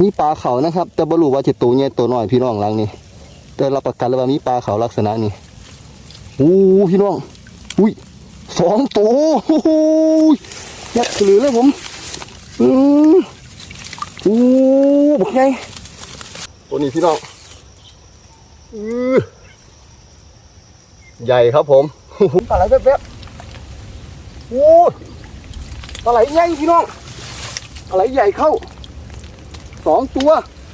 มีปลาเขานะครับ แต่บรู้ว่าจะตัวใหญ่ตัวน้อยพี่น้องหลังนี้แต่รับประกันเลยว่ามีปลาเขาลักษณะนี้โอ้พี่น้อง อุ้ยสองตัวโอ้ยัดหรือเลยผมอืมโอ้บักไงตัวนี้พี่น้องอือใหญ่ครับผมปลาไหลแป๊บๆโอ้ปลาไหลใหญ่พี่น้องปลาไหลใหญ่เข้า สองตัว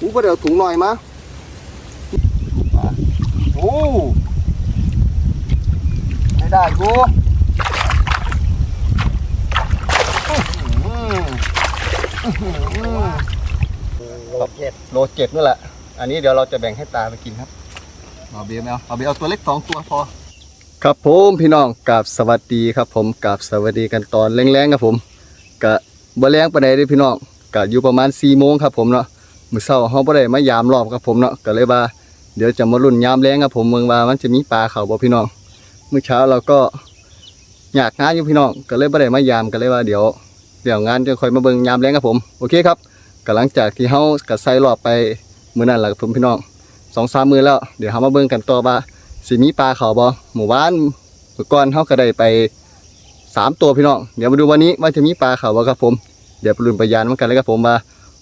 กูก็เดี๋ยวถุงหน่อยมามาโอ้ไม่ได้กูโลเจ็ดโลเจ็ดนั่นแหละ อันนี้เดี๋ยวเราจะแบ่งให้ตาไปกินครับเอาเบียร์ไม่เอาเอาเบียร์เอาตัวเล็กสองตัวพอ ครับผมพี่น้องกับสวัสดีครับผมกับสวัสดีกันตอนแรงๆครับผมกะบ่แรงปานใดเด้อพี่น้อง ก็อยู่ประมาณ4โมงครับผมเนาะมื้อเช้าเฮาบ่ได้มายามรอบครับผมเนาะก็เลยว่าเดี๋ยวจะมาลุ้นยามแรงครับผมเมืองว่ามันจะมีปลาเขาบ่พี่น้องมื้อเช้าเราก็อยากงานอยู่พี่น้องก็เลยบ่ได้มายามก็เลยว่าเดี๋ยวเดี๋ยวงานจะค่อยมาเบิ่งยามแรงครับผมโอเคครับก็หลังจากที่เฮาก็ใส่รอบไปมื้อนั้นล่ะครับผมพี่น้อง2-3มื้อแล้วเดี๋ยวเฮามาเบิ่งกันต่อว่าสิมีปลาเขาบ่หมู่บ้านเมื่อก่อนเฮาก็ได้ไปสามตัวพี่น้องเดี๋ยวมาดูวันนี้ว่าจะมีปลาเขาบ่ครับผม เดี๋ยวปลุนไปยานมันกันเลยครับผมว่า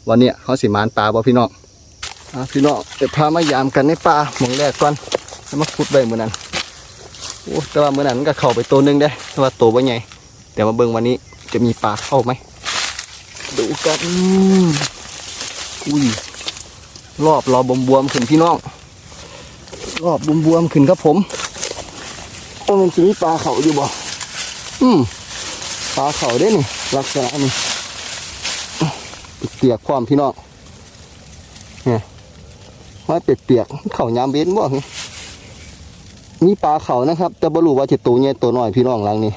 วันเนี้ยเขาสิมานตาบ่พี่น้องพี่น้องเดี๋ยวพามายามกันในป่าหมองแรกก่อนแล้วมาขุดไว้มื้อนั้นโอ้แต่ว่ามือนั้นก็เข้าไปตัวหนึงได้แต่ว่าตัวบ่ใหญ่เดี๋ยวมาเบิ่งวันนี้จะมีปลาเข้าไหมดูกันอุ้ยรอบรอบวมๆขึ้นพี่น้อง รอบบวมๆขึ้นครับผมโอ้มันจะมีปลาเข่าอยู่บ่อืมปลาเข่าได้นี่ลักษณะนี่ เปียกความพี่น้องเนี่ยว่าเปียกๆเขายามเบ้นบ่นี่มีปลาเขานะครับแต่บรู้ว่าจะตัวใหญ่ตัวน้อยพี่น้องหลังนี้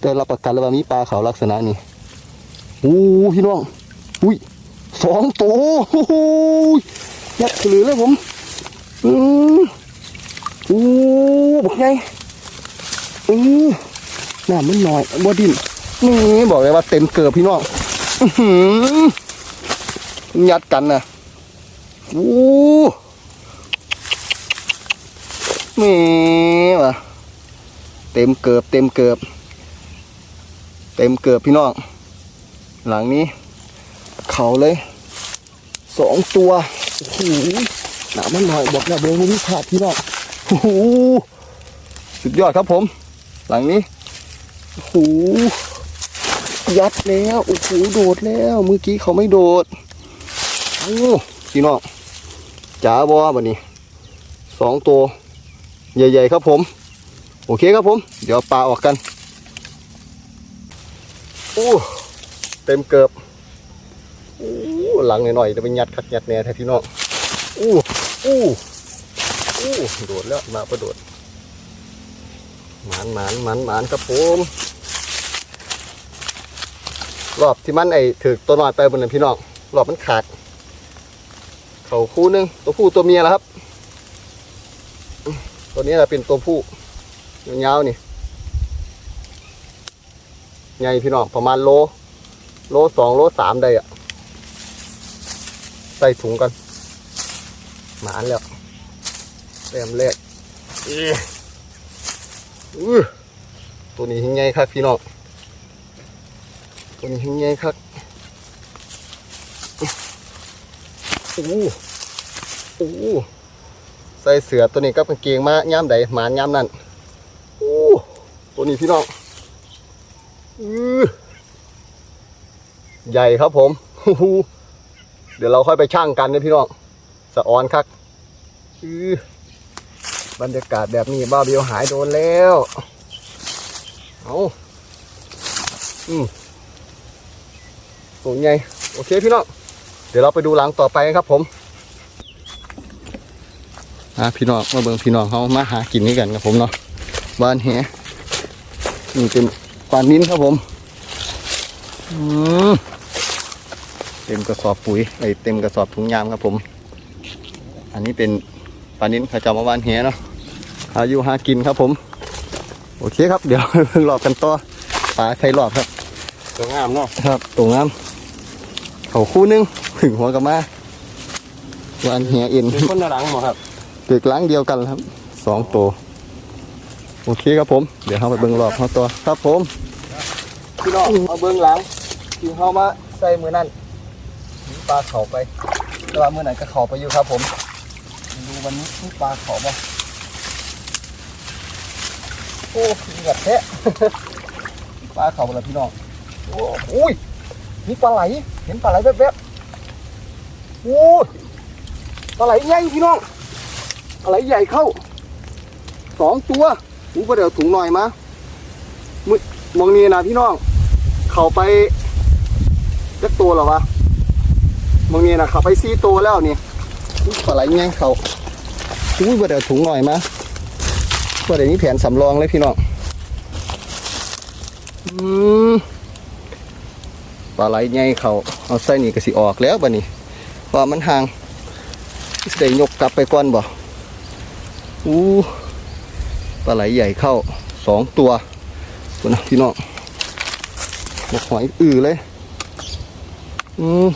แต่รับประกันเลยว่ามีปลาเขาลักษณะนี้โอ้พี่น้องอุ้ยสองตัวโอ้โหยัดหรือเลยผมอืมโอ้บักไงอือน้ำมันน่อยบ่ดินนี่บอกเลยว่าเต็มเกือบพี่น้องอื้อหือ ยัดกันนะโอ้แม่วะเต็มเกือบเต็มเกือบเต็มเกือบพี่น้องหลังนี้ เขาเลยสองตัวโอ้โหหนามันหน่อยบอกแล้วเบลไม่ขาดพี่น้องโอ้โหสุดยอดครับผม หลังนี้โอ้โหยัดแล้วโอ้โหโดดแล้วเมื่อกี้เขาไม่โดด อ้พี่น้องจ๋าบอบันนี้สองตัว ใหญ่ ๆ ครับผม โอเคครับผม เดี๋ยวปลาออกกันโอ้เต็มเกือบโอ้หลังหน่อยๆจะไปยัดคักยัดแน่แท้พี่น้องโอ้โอ้โอ้โดดแล้วมาประโดดหมานหมานหมานหมานครับผมรอบที่มันไอ้ถือตัวน้อยไปบนนั้นพี่น้องรอบมันขาด เขาคู่หนึงตัวผู้ตัวเมียแล้วครับ ตัวนี้จะเป็นตัวผู้ยาวนี่ใหญ่พี่น้องประมาณโล โลสองโลสามได้อะใส่ถุงกันหมานแล้วแต้มเอ้ยอื้อตัวนี้ยังไงครับพี่น้องตัวนี้ยังไงครับ อ้โหโอ้โหใส่เสือตัวนี้กับกางเกงมาย่ำใดหมานย่ำนั่นโอ้ตัวนี้พี่น้องอือใหญ่ครับผมฮูเดี๋ยวเราค่อยไปช่างกันนะพี่น้องสะออนคักอือบรรยากาศแบบนี้บ้าเบียวหายโดนแล้วเอาอืมตัวใหญ่โอเคพี่น้อง เดี๋ยวเราไปดูหลังต่อไปครับผมอะพี่น้องมาเบิ่งพี่น้องเขามาหากินนี่กันครับผมเนาะบ้านแหนี่เป็นปลานิ้นครับผมอืมเต็มกระสอบปุ๋ยไอยเต็มกระสอบถุงยามครับผม อันนี้เป็นปลานิ้นเขาจะมาบ้านแหเนาะหาอยู่หากินครับผม โอเคครับ เดี๋ยวเพิ่งรอบกันต่อปลาไทยรอบครับ ตัวงามเนาะครับตรงน้ำเขาคู่หนึง ถึงหัวกับมาวานเหียเอ็นเป็นคนหลังหมอครับตึกหล้างเดียวกันครับสองตัวโอเคครับผม เดี๋ยวเราไปเบิ้งรอบเขาตัวครับผมพี่น้องเอาเบิ้งหลังที่เขามาใส่มือนั่นมีปลาเขาไปแต่ว่ามือไหนก็เขาไปอยู่ครับ ผมดูวันนี้มีปลาเขาบ่โอ้เหยียดแท้ปลาเขาไปแล้วพี่น้องโอ้อุ้ยมีปลาไหล เห็นปลาไหลแวบๆ โอ้ปลาไหลใหญ่พี่น้องอะไรใหญ่เข้าสองตัวอู้ประเดี๋ยวถุงหน่อยมามึมองนี่นะพี่น้อง เข้าไปจักตัวหรอวะมองนี่นะเข้าไปสี่ตัวแล้วนี่อู้อะไรไงเขาอู้ประเดี๋ยวถุงหน่อยมาประเดี๋ยวนี้แผนสำรองเลยพี่น้องอืมปลาไหลไงเขาเอาไส้นี่ก็สิออกแล้วบัดนี้เพราะ ว่ามันห่างสิได้ยกกลับไปก่อนบ่อู้ปลาไหลใหญ่เข้าสองตัวตัวนะพี่น้องบกหอยอือเลย อืม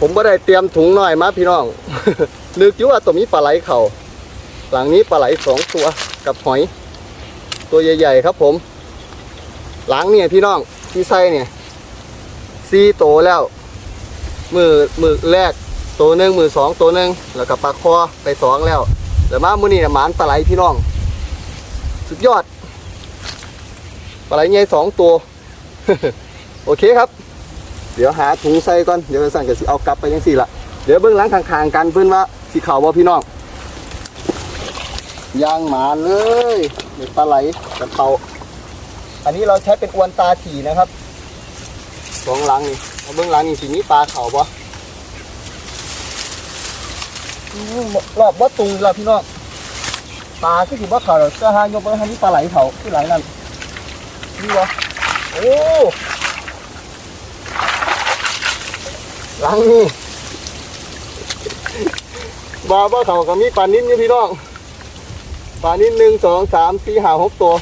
ผมก็ได้เตรียมถุงหน่อยมาพี่น้อง นึกอยู่ว่าตัวนี้ปลาไหลเข่าหลังนี้ปลาไหลสองตัวกับหอย ตัวใหญ่ ๆ ครับผม หลังเนี่ยพี่น้องที่ไส้เนี่ย ซีโตแล้ว มือมือแรกตัวหนึ่งมือสองตัวหนึ่งแล้วก็ปลาคอไปสองแล้วแล้วมามือนี้นะหมานปลาไหลพี่น้อง สุดยอดปลาไหลใหญ่สองตัว โอเคครับ เดี๋ยวหาถุงใส่ก่อน เดี๋ยวสั่งจะสิเอากลับไปยังสี่ละเดี๋ยวเบื้องหลังข้างๆกันเพื่อนว่าสีขาวบ่พี่น้องยางหมาเลยเด็กปลาไหลกับเขาอันนี้เราใช้เป็นอวนตาถี่นะครับ สองหลังนี่เอาเบื้องหลังนี่สีนี้ปลาเขาบ่อืมรอบว่าตุงแล้วพี่น้องปลาที่ถือว่าเขาเราจะหายกไปทางนี้ปลาไหลเขาที่ไหลนั่นนี่วะโอ้หลังนี่บาว่าเขาก็มีปลานิ้นอยู่พี่น้องปลานิ้นหนึ่งสองสามสี่ห้าหกตัว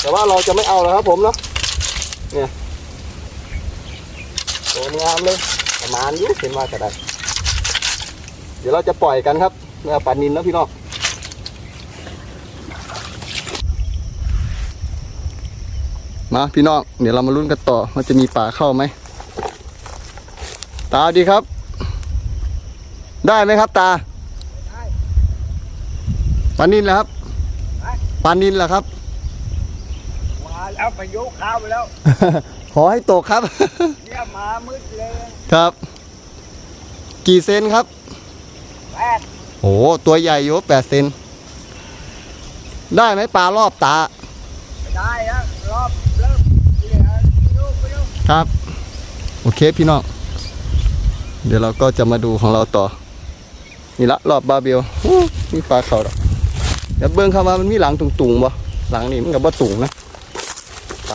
แต่ว่าเราจะไม่เอาแล้วครับผมเนาะ เนี่ยตัวงามเลยประมาณนี้เห็นว่าจะได้เดี๋ยวเราจะปล่อยกันครับเนื้อปลานินนะพี่น้องมาพี่น้องเดี๋ยวเรามาลุ้นกันต่อว่าจะมีปลาเข้าไหมตาดีครับ ได้ไหมครับตาปลานินเหรอครับปลานินเหรอครับมา แล้วไปยกข้าวไปแล้ว ขอให้ตกครับ เนี่ยมามืดเลยครับ กี่เซนครับแปดโอ้ตัวใหญ่อยู่แปดเซนได้ไหมปลารอบตาไม่ได้แล้วรอบเริ่มเหลือลูกไปลูกครับ โอเคพี่น้องเดี๋ยวเราก็จะมาดูของเราต่อ นี่ละรอบบาร์เบลอู้มีปลาเขาดอกเดี๋ยวเบิ้งเข้ามามันมีหลังตุงๆบ่หลังนี้มันกับบ่ตุงนะปล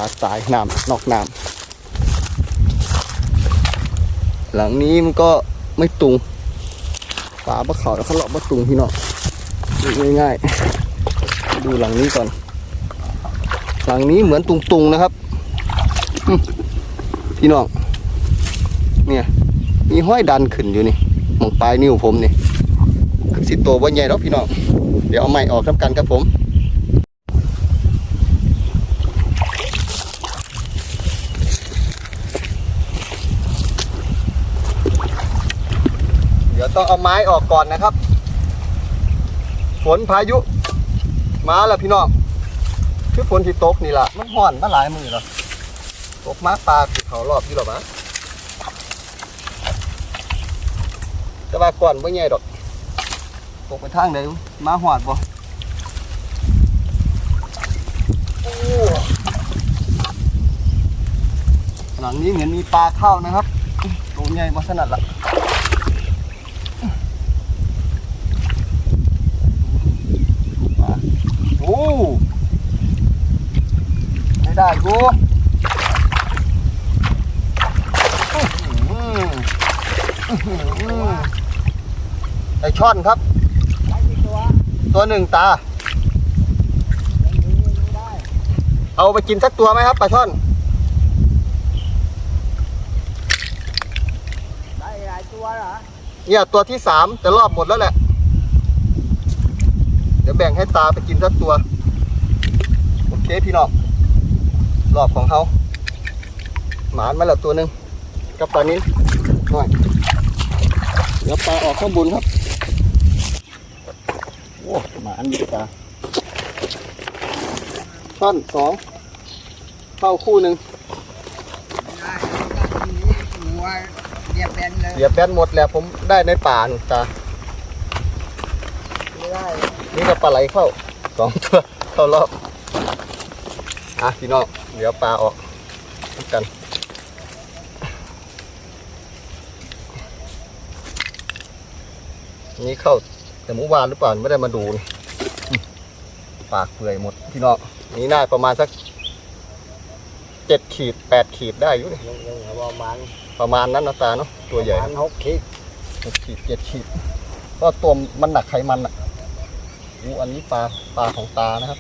าสายน้ำนอกน้ำหลังนี้มันก็ไม่ตุงปลาบ่เขาแล้วเขาเลาะบ่ตุงพี่น้องดูง่ายๆ ดูหลังนี้ก่อน หลังนี้เหมือนตุงๆนะครับ พี่น้อง เนี่ย มีห้อยดันขึ้นอยู่นี่มองปลายนิ้วผมนี่คือสิโตว่าใหญ่แล้วพี่น้อง เดี๋ยวเอาไม้ออกทำกันครับผม ดี๋ยวต้องเอาไม้ออกก่อนนะครับ ฝนพายุ มาแล้วพี่น้องคือฝนที่ตกนี่ล่ะ มันห่อนมาหลายมือแล้วตกมาปลาคือเขารอบอยู่หรอมะแต่ว่าก่อนไม่ใหญ่ดอก ตกไปทางไหนมาหอดบ่หลังนี้เหมือนมีปลาเข้านะครับ ตัวใหญ่มาขนาดละ ไม่ได้กูไอช่อนครับ ตัวหนึ่งตา เอาไปกินสักตัวไหมครับปลาช่อนได้หลายตัวเหรอเนี่ยตัวที่สามแต่รอบหมดแล้วแหละ ดี๋ยวแบ่งให้ตาไปกินสักตัว โอเคพี่น้องรอบของเขาหมานมาแล้วตัวหนึ่งกับปลานิ้นหน่อยเดี๋ยวปลาออกข้างบนครับโอ้หมาอันนี้ปลาช่อนสองเข้าคู่หนึ่งได้ทีนี้หัวเรียบแบนเลยเสียบแบนหมดแล้วผมได้ในป่าหนูตาไม่ได้ นี่ก็ปลาไหลเข้าสองตัวเข้ารอบอะพี่น้องเดี๋ยวปลาออกกันนี่เข้าแต่เมื่อวานหรือเปล่าไม่ได้มาดูนี่อืมปากเปื่อยหมดพี่น้องนี่น่าประมาณสักเจ็ดขีดแปดขีดได้อยู่นี่ยังยังประมาณประมาณนั้นนะตาเนาะตัวใหญ่ประมาณหกขีดหกขีดเจ็ดขีดก็ตัวมันหนักไขมันอะ อู้อันนี้ปลาปลาของตานะครับ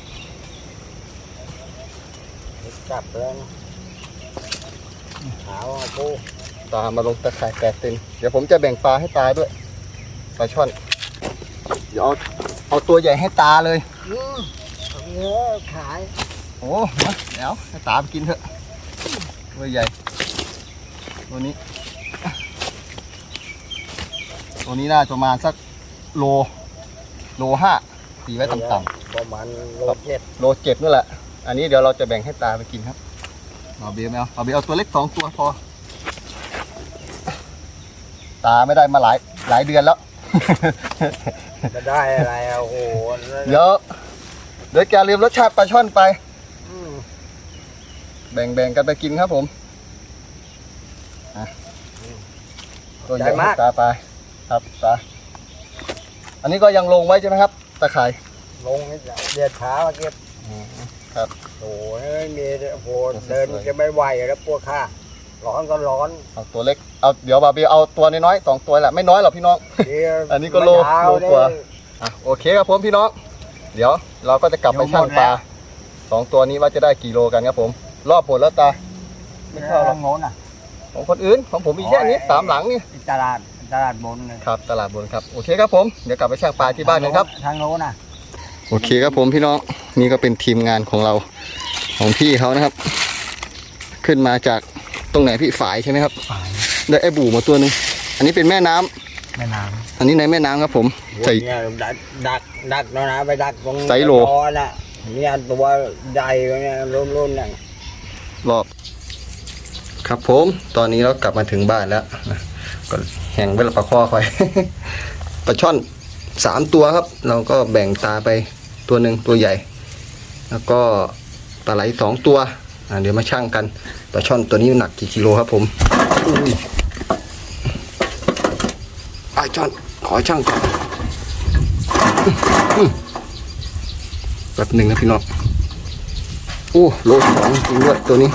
จับเลยนะขาวอะปูตามาลงตะข่ายแปดเซนเดี๋ยวผมจะแบ่งปลาให้ตาด้วยปลาช่อน เดี๋ยวเอาเอาตัวใหญ่ให้ตาเลยอืมเอาเนื้อขายโอ้มาเดี๋ยวให้ตาไปกินเถอะตัวใหญ่ ตัวนี้ ตัวนี้น่าจะประมาณสักโล โลห้า ตีไว้ต่ำประมาณโลเจ็ดๆโลเจ็ดนั่นแหละ อันนี้เดี๋ยวเราจะแบ่งให้ตาไปกินครับเอาเบียร์ไหมเอาเอาเบียร์เอาตัวเล็กสองตัวพอ ตาไม่ได้มาหลายหลายเดือนแล้ว จะได้อะไรอะโอ้โหเดี๋ยวเดี๋ยวแกลืมรสชาติปลาช่อนไป อืมแบ่งๆกันไปกินครับผมอะตัวใหญ่ให้ตาไปครับตาอันนี้ก็ยังลงไว้ใช่ไหมครับ ตะไคร่ลงให้เดือดเช้าเก็บครับโอ้โหไม่มีโอ้โหเดินจะไม่ไหวแล้วปวดขาร้อนก็ร้อนเอาตัวเล็กเอาเดี๋ยวบาร์บีเอาตัวน้อยๆสองตัวแหละไม่น้อยหรอกพี่น้องเดี๋ยวอันนี้ก็โลไม่เอาโลกว่าเลยอะโอเคครับผมพี่น้อง เดี๋ยวเราก็จะกลับไปชั่งปลาสองตัวนี้ว่าจะได้กี่โลกันครับผม รอบหมดแล้วตาไม่เข้าหรอกโน้นอะของคนอื่นของผมมีแค่นี้สามหลังนี่ตลาด ตลาดบนเลยครับตลาดบนครับโอเคครับผมเดี๋ยวกลับไปช่างปลาที่บ้านกันครับ ทางโน้นอะ โอเคครับผมพี่น้องนี่ก็เป็นทีมงานของเราของพี่เขานะครับ ขึ้นมาจากตรงไหนพี่ฝายใช่ไหมครับ ฝ่ายได้ไอ้บู่มาตัวหนึงอันนี้เป็นแม่น้ำแม่น้อันนี้ในแม่น้ำครับผมำใส่ เนี่ยดักดักดักแล้วนะไปดักตรงไซโล ตอนน่ะเนี่ยตัวใหญ่เนี่ยรุ่นๆเนี่ยรอบ ครับผมตอนนี้เรากลับมาถึงบ้านแล้วนะก็ แห่งไว้ละปลาข้อคอยปลาช่อนสามตัวครับ เราก็แบ่งตาไปตัวหนึ่งตัวใหญ่ แล้วก็ปลาไหลสองตัวอ่าเดี๋ยวมาชั่งกันปลาช่อนตัวนี้หนักกี่กิโลครับผมอุ้ยไอ้ช่อนขอชั่งก่อนแบบหนึ่งนะพี่น้องโอ้โลสองจริงด้วยตัวนี้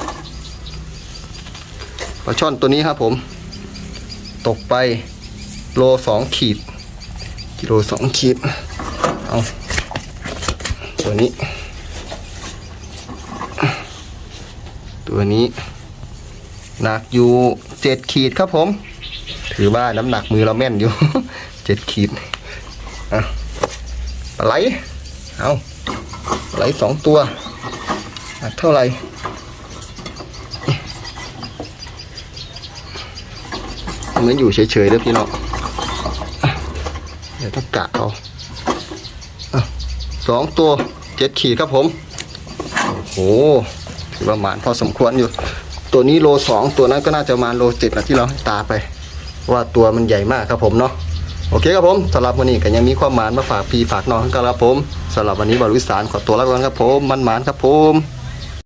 ปลาช่อนตัวนี้ครับผม ตกไปโลสองขีด กิโลสองขีด เอาตัวนี้ ตัวนี้หนักอยู่เจ็ดขีดครับผม ถือว่าน้ำหนักมือเราแม่นอยู่เจ็ดขีดอะปลาไหล เอาปลาไหลสองตัวหนักเท่าไหร่เห มือนอยู่เฉยๆเด้อพี่น้องอะเดี๋ยวต้องกะเอาะสองตัวเจ็ดขีดครับผม โอ้โหถือว่าหมานพอสมควรอยู่ ตัวนี้โลสองตัวนั้นก็น่าจะมาโลเจ็ดนะที่เราให้ตาไป ว่าตัวมันใหญ่มากครับผมเนาะโอเคครับผมสำหรับวันนี้ก็ยังมีความหมานมาฝากพี่ฝากน้องกันครับผมสำหรับวันนี้บริวิสารขอตัวลาไปก่อนครับผมมันหมานครับผม